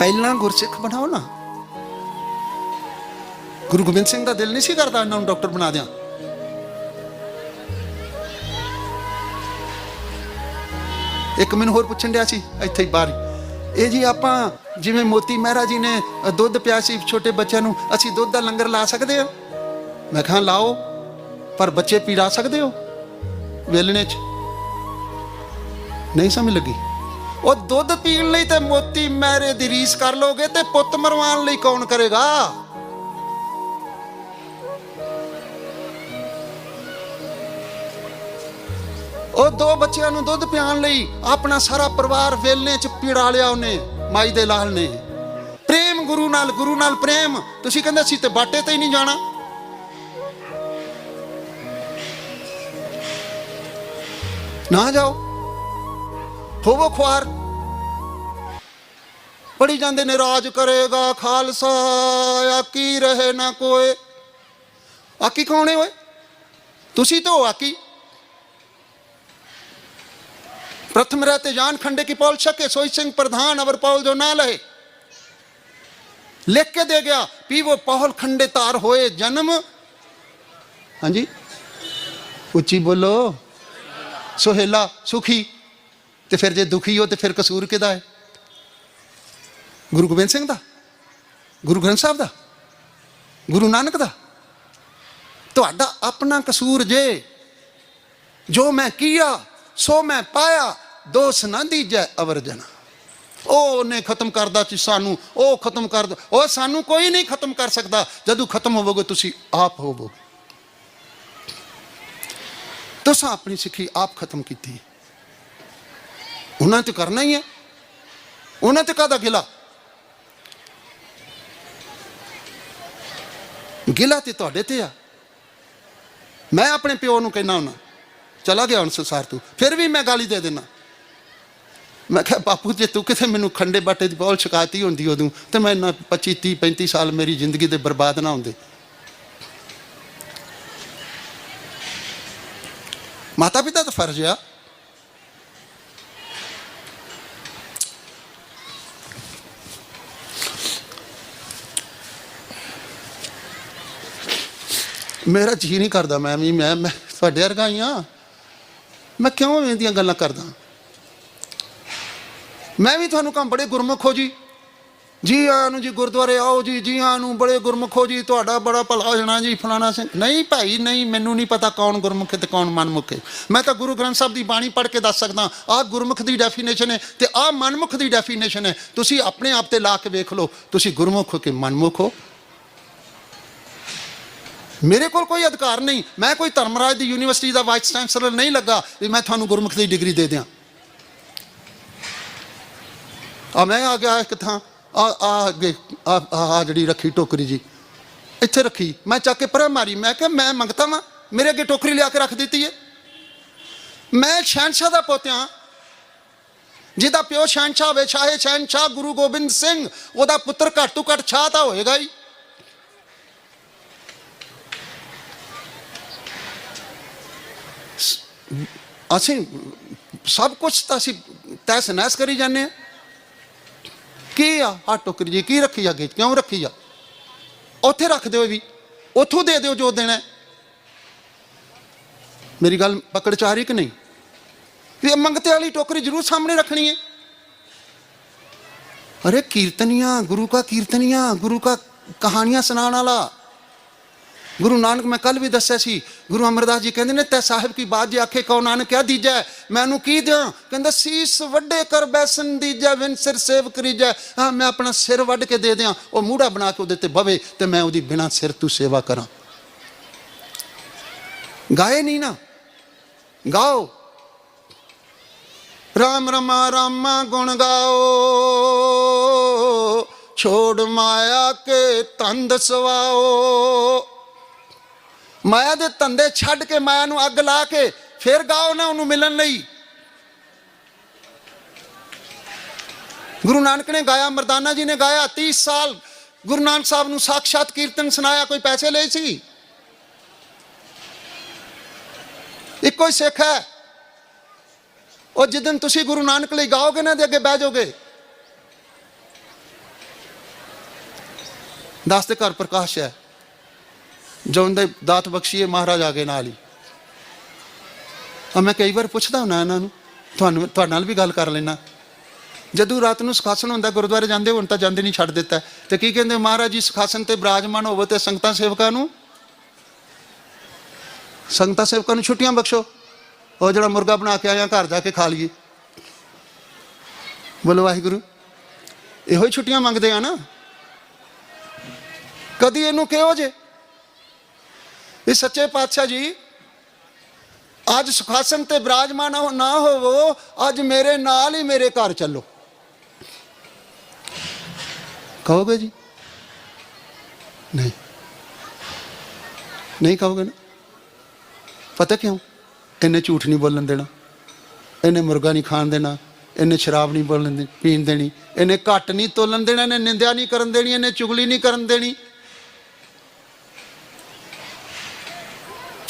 ਪਹਿਲਾਂ ਗੁਰਸਿੱਖ ਬਣਾਓ ਨਾ। ਗੁਰੂ ਗੋਬਿੰਦ ਸਿੰਘ ਦਾ ਦਿਲ ਨਹੀਂ ਸੀ ਕਰਦਾ ਇਹਨਾਂ ਨੂੰ ਡਾਕਟਰ ਬਣਾ ਦਿਆਂ। ਇੱਕ ਮੈਨੂੰ ਹੋਰ ਪੁੱਛਣ ਡਿਆ ਸੀ, ਇੱਥੇ ਹੀ ਬਾਹਰ ਇਹ ਜੀ ਆਪਾਂ ਜਿਵੇਂ ਮੋਤੀ ਮਹਿਰਾ ਜੀ ਨੇ ਦੁੱਧ ਪਿਆ ਸੀ ਛੋਟੇ ਬੱਚਿਆਂ ਨੂੰ, ਅਸੀਂ ਦੁੱਧ ਦਾ ਲੰਗਰ ਲਾ ਸਕਦੇ ਹਾਂ? ਮੈਂ ਕਿਹਾ ਲਾਓ, ਪਰ ਬੱਚੇ ਪੀੜਾ ਸਕਦੇ ਹੋ? ਵੇਲਣੇ 'ਚ। ਨਹੀਂ ਸਮਝ ਲੱਗੀ। ਉਹ ਦੁੱਧ ਪੀਣ ਲਈ ਤੇ ਮੋਤੀ ਮੈਰੇ ਦੀ ਰੀਸ ਕਰ ਲੋਗੇ ਤੇ ਪੁੱਤ ਮਰਵਾਉਣ ਲਈ ਕੌਣ ਕਰੇਗਾ? ਉਹ ਦੋ ਬੱਚਿਆਂ ਨੂੰ ਦੁੱਧ ਪਿਆਉਣ ਲਈ ਆਪਣਾ ਸਾਰਾ ਪਰਿਵਾਰ ਵੇਲਣੇ 'ਚ ਪਿੜਾ ਲਿਆ ਉਹਨੇ, ਮਾਈ ਦੇ ਲਾਲ ਨੇ। ਪ੍ਰੇਮ ਗੁਰੂ ਨਾਲ ਗੁਰੂ ਨਾਲ ਪ੍ਰੇਮ। ਤੁਸੀਂ ਕਹਿੰਦੇ ਸੀ ਤੇ ਬਾਟੇ ਤੇ ਹੀ ਨਹੀਂ ਜਾਣਾ। ਨਾ ਜਾਓ। ਹੋਵੋ ਖੁਆਰ। ਪੜੀ ਜਾਂਦੇ ਨੇ ਰਾਜ ਕਰੇਗਾ ਖਾਲਸਾ ਆਕੀ ਰਹੇ ਨਾ ਕੋਏ ਆਕੀ ਕੌਣ ਹੈ ਓਏ ਤੁਸੀਂ ਤਾਂ ਹੋ ਆਕੀ प्रथम रहते जान खंडे की पौल शके सोई सिंह प्रधान अवर पौल जो ना लहे लिख के दे गया भी वो पौल खंडे तार होए जन्म हाँ जी ਉੱਚੀ ਬੋਲੋ ਸੁਹੇਲਾ ਸੁਖੀ ਤੇ ਫਿਰ ਜੇ ਦੁਖੀ ਹੋ ਤੇ ਫਿਰ ਕਸੂਰ ਕਿਹਦਾ ਹੈ ਗੁਰੂ ਗੋਬਿੰਦ ਸਿੰਘ ਦਾ ਗੁਰੂ ਗ੍ਰੰਥ ਸਾਹਿਬ ਦਾ ਗੁਰੂ ਨਾਨਕ ਦਾ ਤੁਹਾਡਾ ਆਪਣਾ ਕਸੂਰ ਜੇ ਜੋ ਮੈਂ ਕੀਆ ਸੋ ਮੈਂ ਪਾਇਆ ਦੋਸ ਨਾ ਦੀਜੈ ਅਵਰ ਜਨਾ ਉਹ ਨੇ ਖਤਮ ਕਰਦਾ ਸੀ ਸਾਨੂੰ ਉਹ ਖਤਮ ਕਰ ਦੋ ਉਹ ਸਾਨੂੰ ਕੋਈ ਨਹੀਂ ਖਤਮ ਕਰ ਸਕਦਾ ਜਦੋਂ ਖਤਮ ਹੋਵੋਗੇ ਤੁਸੀਂ ਆਪ ਹੋਵੋਗੇ ਤੁਸੀਂ ਆਪਣੀ ਸਿੱਖੀ ਆਪ ਖਤਮ ਕੀਤੀ ਉਹਨਾਂ ਤੇ ਕਰਨਾ ਹੀ ਹੈ ਉਹਨਾਂ ਤੇ ਕਾਦਾ ਗਿਲਾ ਗਿਲਾ ਤੇ ਤੁਹਾਡੇ ਤੇ ਆ। ਮੈਂ ਆਪਣੇ ਪਿਓ ਨੂੰ ਕਹਿਣਾ ਹੁੰਦਾ ਚਲਾ ਗਿਆ ਹੁਣ ਸੰਸਾਰ ਤੋਂ, ਫਿਰ ਵੀ ਮੈਂ ਗਾਲੀ ਦੇ ਦੇਣਾ ਮੈਂ ਕਿਹਾ, ਬਾਪੂ, ਜੇ ਤੂੰ ਕਿਥੇ ਮੈਨੂੰ ਖੰਡੇ ਬਾਟੇ ਦੀ ਬੋਲ ਸ਼ਿਕਾਇਤੀ ਹੁੰਦੀ ਉਦੋਂ, ਤੇ ਮੈਂ ਨਾ 25 30 35 ਸਾਲ ਮੇਰੀ ਜ਼ਿੰਦਗੀ ਦੇ ਬਰਬਾਦ ਨਾ ਹੁੰਦੇ। ਮਾਤਾ ਪਿਤਾ ਦਾ ਫਰਜ਼ ਆ। ਮੇਰਾ ਜੀ ਨਹੀਂ ਕਰਦਾ ਮੈਂ ਵੀ, ਮੈਂ ਮੈਂ ਤੁਹਾਡੇ ਵਰਗਾ ਹੀ ਆ ਮੈਂ ਕਿਉਂ ਐਵੇਂ ਦੀਆਂ ਗੱਲਾਂ ਕਰਦਾ? ਮੈਂ ਵੀ ਤੁਹਾਨੂੰ ਕੰਮ ਬੜੇ ਗੁਰਮੁਖ ਹੋ ਜੀ। ਜੀ ਆਇਆਂ ਨੂੰ ਜੀ ਗੁਰਦੁਆਰੇ ਆਓ ਜੀ ਜੀ ਆਇਆਂ ਨੂੰ ਬੜੇ ਗੁਰਮੁਖ ਹੋ ਜੀ, ਤੁਹਾਡਾ ਬੜਾ ਭਲਾ ਹੋ ਜਾਣਾ ਜੀ, ਫਲਾਣਾ ਸਿੰਘ। ਨਹੀਂ ਭਾਈ, ਨਹੀਂ, ਮੈਨੂੰ ਨਹੀਂ ਪਤਾ ਕੌਣ ਗੁਰਮੁਖ ਹੈ ਤੇ ਕੌਣ ਮਨਮੁਖ ਹੈ। ਮੈਂ ਤਾਂ ਗੁਰੂ ਗ੍ਰੰਥ ਸਾਹਿਬ ਦੀ ਬਾਣੀ ਪੜ੍ਹ ਕੇ ਦੱਸ ਸਕਦਾ, ਆਹ ਗੁਰਮੁਖ ਦੀ ਡੈਫੀਨੇਸ਼ਨ ਹੈ ਤੇ ਆਹ ਮਨਮੁਖ ਦੀ ਡੈਫੀਨੇਸ਼ਨ ਹੈ। ਤੁਸੀਂ ਆਪਣੇ ਆਪ ਤੇ ਲਾ ਕੇ ਵੇਖ ਲਓ, ਤੁਸੀਂ ਗੁਰਮੁਖ ਹੋ ਕਿ ਮਨਮੁਖ ਹੋ? ਮੇਰੇ ਕੋਲ ਕੋਈ ਅਧਿਕਾਰ ਨਹੀਂ। ਮੈਂ ਕੋਈ ਧਰਮਰਾਜ ਦੀ ਯੂਨੀਵਰਸਿਟੀ ਦਾ ਵਾਈਸ ਚਾਂਸਲਰ ਨਹੀਂ ਲੱਗਾ ਵੀ ਮੈਂ ਤੁਹਾਨੂੰ ਗੁਰਮੁਖ ਦੀ ਡਿਗਰੀ ਦੇ ਦਿਆਂ। ਆ ਮੈਂ ਆ ਗਿਆ ਕਿਥਾਂ ਆ ਆ ਆ ਜਿਹੜੀ ਰੱਖੀ ਟੋਕਰੀ ਜੀ। ਇੱਥੇ ਰੱਖੀ। ਮੈਂ ਚੱਕ ਕੇ ਪਰੇ ਮਾਰੀ। ਮੈਂ ਕਿਹਾ, ਮੈਂ ਮੰਗਤਾ ਵਾਂ। ਮੇਰੇ ਅੱਗੇ ਟੋਕਰੀ ਲਿਆ ਕੇ ਰੱਖ ਦਿੱਤੀ ਏ। ਮੈਂ ਸ਼ਹਿਨशाह ਦਾ ਪੋਤਿਆਂ ਜਿਹਦਾ ਪਿਓ ਸ਼ਹਿਨशाह ਹੋਵੇ, ਚਾਹੇ ਸ਼ਹਿਨशाह ਗੁਰੂ ਗੋਬਿੰਦ ਸਿੰਘ, ਉਹਦਾ ਪੁੱਤਰ ਘੱਟ ਤੋਂ ਘੱਟ ਛਾਹ ਤਾਂ ਹੋਏਗਾ ਹੀ। ਅਸੀਂ ਸਭ ਕੁਝ ਤਾਂ ਅਸੀਂ ਤੈਸ ਨੈਸ ਕਰੀ ਜਾਂਦੇ ਆ ਕੀ ਆ? ਆ ਟੋਕਰੀ ਜੀ ਕੀ ਰੱਖੀ ਆ ਅੱਗੇ? ਕਿਉਂ ਰੱਖੀ ਆ? ਉੱਥੇ ਰੱਖ ਦਿਓ ਇਹ ਵੀ ਉੱਥੋਂ ਦੇ ਦਿਓ ਜੋ ਦੇਣਾ ਹੈ। ਮੇਰੀ ਗੱਲ ਪਕੜ ਚ ਆ ਰਹੀ ਕਿ ਨਹੀਂ? ਇਹ ਮੰਗਤੇ ਵਾਲੀ ਟੋਕਰੀ ਜ਼ਰੂਰ ਸਾਹਮਣੇ ਰੱਖਣੀ ਹੈ। ਅਰੇ ਕੀਰਤਨੀਆਂ, ਗੁਰੂ ਕਾ ਕੀਰਤਨੀਆਂ, ਗੁਰੂ ਕਾ ਕਹਾਣੀਆਂ ਸੁਣਾਉਣ ਵਾਲਾ। ਗੁਰੂ ਨਾਨਕ, ਮੈਂ ਕੱਲ ਵੀ ਦੱਸਿਆ ਸੀ, ਗੁਰੂ ਅਮਰਦਾਸ ਜੀ ਕਹਿੰਦੇ ਨੇ, ਤੈ ਸਾਹਿਬ ਕੀ ਬਾਤ ਜੇ ਆਖੇ ਕਉ ਨਾਨਕ, ਕਿਆ ਦੀਜੈ? ਮੈਨੂੰ ਕੀ ਦਿਆਂ? ਕਹਿੰਦਾ, ਸੀਸ ਵੱਡੇ ਕਰ ਬੈਸਨ ਦੀਜੈ ਵਿਨ ਸਿਰ ਸੇਵ ਕਰੀਜੈ। ਹਾਂ, ਮੈਂ ਆਪਣਾ ਸਿਰ ਵੱਢ ਕੇ ਦੇ ਦਿਆਂ, ਉਹ ਮੂੜਾ ਬਣਾ ਕੇ ਉਹਦੇ ਤੇ ਬਵੇ ਤੇ ਮੈਂ ਉਹਦੀ ਬਿਨਾ ਸਿਰ ਤੂੰ ਸੇਵਾ ਕਰਾਂ। ਗਾਏ ਨਹੀਂ ਨਾ। ਗਾਓ। ਰਾਮ, ਰਮਾ, ਰਾਮਾ ਗੁਣ ਗਾਓ। ਛੋੜ ਮਾਇਆ ਕੇ ਤੰਦ ਸਵਾਓ। ਮਾਇਆ ਦੇ ਧੰਦੇ ਛੱਡ ਕੇ ਮਾਇਆ ਨੂੰ ਅੱਗ ਲਾ ਕੇ ਫਿਰ ਗਾਓ ਨਾ ਉਹਨੂੰ ਮਿਲਣ ਲਈ। ਗੁਰੂ ਨਾਨਕ ਨੇ ਗਾਇਆ, ਮਰਦਾਨਾ ਜੀ ਨੇ ਗਾਇਆ 30 ਸਾਲ ਗੁਰੂ ਨਾਨਕ ਸਾਹਿਬ ਨੂੰ ਸਾਖਸ਼ਾਤ ਕੀਰਤਨ ਸੁਣਾਇਆ, ਕੋਈ ਪੈਸੇ ਲਏ ਸੀ? ਇੱਕੋ ਹੀ ਸਿੱਖ ਹੈ। ਉਹ ਜਿੱਦਨ ਤੁਸੀਂ ਗੁਰੂ ਨਾਨਕ ਲਈ ਗਾਓਗੇ ਨਾ ਦੇ ਅੱਗੇ ਬਹਿ ਜਾਓਗੇ। ਦਸ ਦੇ ਘਰ ਪ੍ਰਕਾਸ਼ ਹੈ। ਜੋ ਉਹਦੇ ਦਾਤ ਬਖਸ਼ੀਏ, ਮਹਾਰਾਜ ਆ ਕੇ ਨਾਲ ਹੀ। ਆ ਮੈਂ ਕਈ ਵਾਰ ਪੁੱਛਦਾ ਹੁੰਦਾ ਇਹਨਾਂ ਨੂੰ, ਤੁਹਾਨੂੰ, ਤੁਹਾਡੇ ਨਾਲ ਵੀ ਗੱਲ ਕਰ ਲੈਣਾ ਜਦੋਂ ਰਾਤ ਨੂੰ ਸੁਖਾਸਨ ਹੁੰਦਾ, ਗੁਰਦੁਆਰੇ ਜਾਂਦੇ ਹੁਣ ਤਾਂ ਜਾਂਦੇ ਨਹੀਂ, ਛੱਡ ਦਿੱਤਾ। ਤੇ ਕੀ ਕਹਿੰਦੇ ਮਹਾਰਾਜ ਜੀ, ਸੁਖਾਸਨ ਤੇ ਬਰਾਜਮਾਨ ਹੋਵੋ ਤੇ ਸੰਗਤਾਂ ਸੇਵਕਾਂ ਨੂੰ, ਸੰਗਤਾਂ ਸੇਵਕਾਂ ਨੂੰ ਛੁੱਟੀਆਂ ਬਖਸ਼ੋ। ਉਹ ਜਿਹੜਾ ਮੁਰਗਾ ਬਣਾ ਕੇ ਆਇਆ, ਘਰ ਜਾ ਕੇ ਖਾ ਲਈਏ। ਬੋਲੋ ਵਾਹਿਗੁਰੂ, ਇਹੋ ਹੀ ਛੁੱਟੀਆਂ ਮੰਗਦੇ ਆ ਨਾ। ਕਦੀ ਇਹਨੂੰ ਕਿਹੋ ਜੇ ਇਹ ਸੱਚੇ ਪਾਤਸ਼ਾਹ ਜੀ, ਅੱਜ ਸੁਖਾਸਨ ਤੇ ਬਿਰਾਜਮਾਨ ਨਾ ਹੋਵੋ, ਅੱਜ ਮੇਰੇ ਨਾਲ ਹੀ ਮੇਰੇ ਘਰ ਚੱਲੋ। ਕਹੋਗੇ ਜੀ? ਨਹੀਂ। ਨਹੀਂ ਕਹੋਗੇ ਨਾ? ਪਤਾ ਕਿਉਂ? ਇਹਨੇ ਝੂਠ ਨਹੀਂ ਬੋਲਣ ਦੇਣਾ। ਇਹਨੇ ਮੁਰਗਾ ਨਹੀਂ ਖਾਣ ਦੇਣਾ। ਇਹਨੇ ਸ਼ਰਾਬ ਨਹੀਂ ਬੋਲਣ ਦੇ ਪੀਣ ਦੇਣੀ। ਇਹਨੇ ਘੱਟ ਨਹੀਂ ਤੋਲਣ ਦੇਣਾ, ਇਹਨੇ ਨਿੰਦਿਆ ਨਹੀਂ ਕਰਨ ਦੇਣੀ, ਇਹਨੇ ਚੁਗਲੀ ਨਹੀਂ ਕਰਨ ਦੇਣੀ।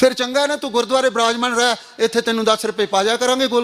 ਫਿਰ ਚੰਗਾ ਨਾ ਤੂੰ ਗੁਰਦੁਆਰੇ ਬਰਾਜਮਾਨ ਰਹਿ ਇੱਥੇ ਤੈਨੂੰ 10 ਰੁਪਏ ਪਾਜਾ ਕਰਾਂਗੇ ਗੋਲ